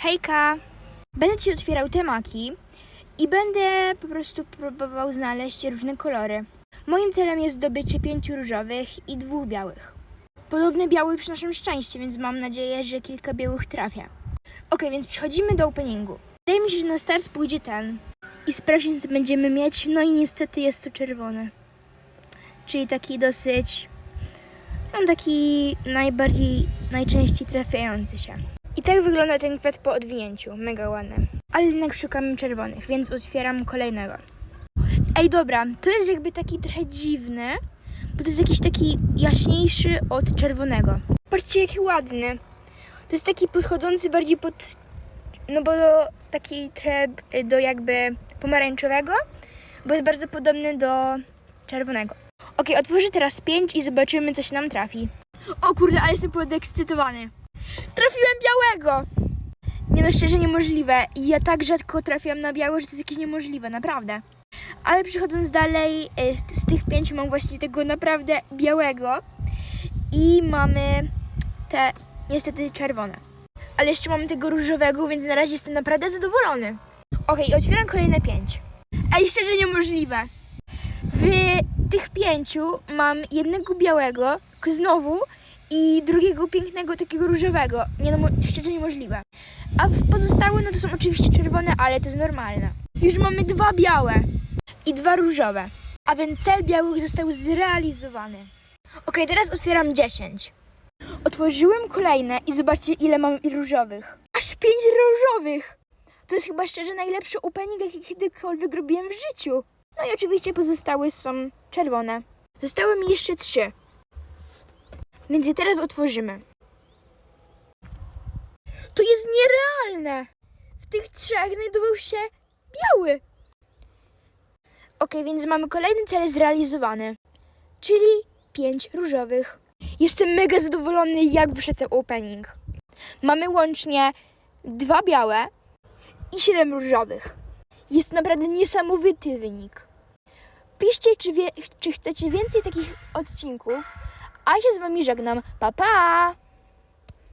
Hejka! Będę ci otwierał te maki i będę po prostu próbował znaleźć różne kolory. Moim celem jest zdobycie pięciu różowych i dwóch białych. Podobny biały przynoszą szczęście, więc mam nadzieję, że kilka białych trafię. Ok, więc przechodzimy do openingu. Wydaje mi się, że na start pójdzie ten. I sprawdźmy, co będziemy mieć. No i niestety jest to czerwony. Czyli taki dosyć... No taki najbardziej, najczęściej trafiający się. I tak wygląda ten kwiat po odwinięciu. Mega ładny. Ale jednak szukamy czerwonych, więc otwieram kolejnego. Ej, dobra, to jest jakby taki trochę dziwny, bo to jest jakiś taki jaśniejszy od czerwonego. Patrzcie, jaki ładny. To jest taki podchodzący bardziej pod, no bo do, taki y, do jakby pomarańczowego, bo jest bardzo podobny do czerwonego. Okej, otworzę teraz pięć i zobaczymy, co się nam trafi. O kurde, ale jestem podekscytowany. Trafiłem białego! Nie no, szczerze niemożliwe. Ja tak rzadko trafiam na biało, że to jest jakieś niemożliwe, naprawdę. Ale przechodząc dalej, y, z tych pięciu mam właściwie tego naprawdę białego. I mamy te niestety czerwone. Ale jeszcze mamy tego różowego, więc na razie jestem naprawdę zadowolony. Okej, otwieram kolejne pięć. Ej, szczerze niemożliwe. W tych pięciu mam jednego białego, znowu, i drugiego pięknego, takiego różowego. Nie no, szczerze niemożliwe. A w pozostałe, no to są oczywiście czerwone, ale to jest normalne. Już mamy dwa białe i dwa różowe. A więc cel białych został zrealizowany. Okej, teraz otwieram 10. Otworzyłem kolejne i zobaczcie, ile mam różowych. Aż pięć różowych! To jest chyba szczerze najlepszy opening, jaki kiedykolwiek robiłem w życiu. No i oczywiście pozostałe są czerwone. Zostały mi jeszcze trzy. Więc je teraz otworzymy. To jest nierealne! W tych trzech znajdował się biały. Ok, więc mamy kolejny cel zrealizowany, czyli pięć różowych. Jestem mega zadowolony, jak wyszedł ten opening. Mamy łącznie dwa białe i siedem różowych. Jest to naprawdę niesamowity wynik. Piszcie, czy, wie, czy chcecie więcej takich odcinków, a się z Wami żegnam. Pa, pa!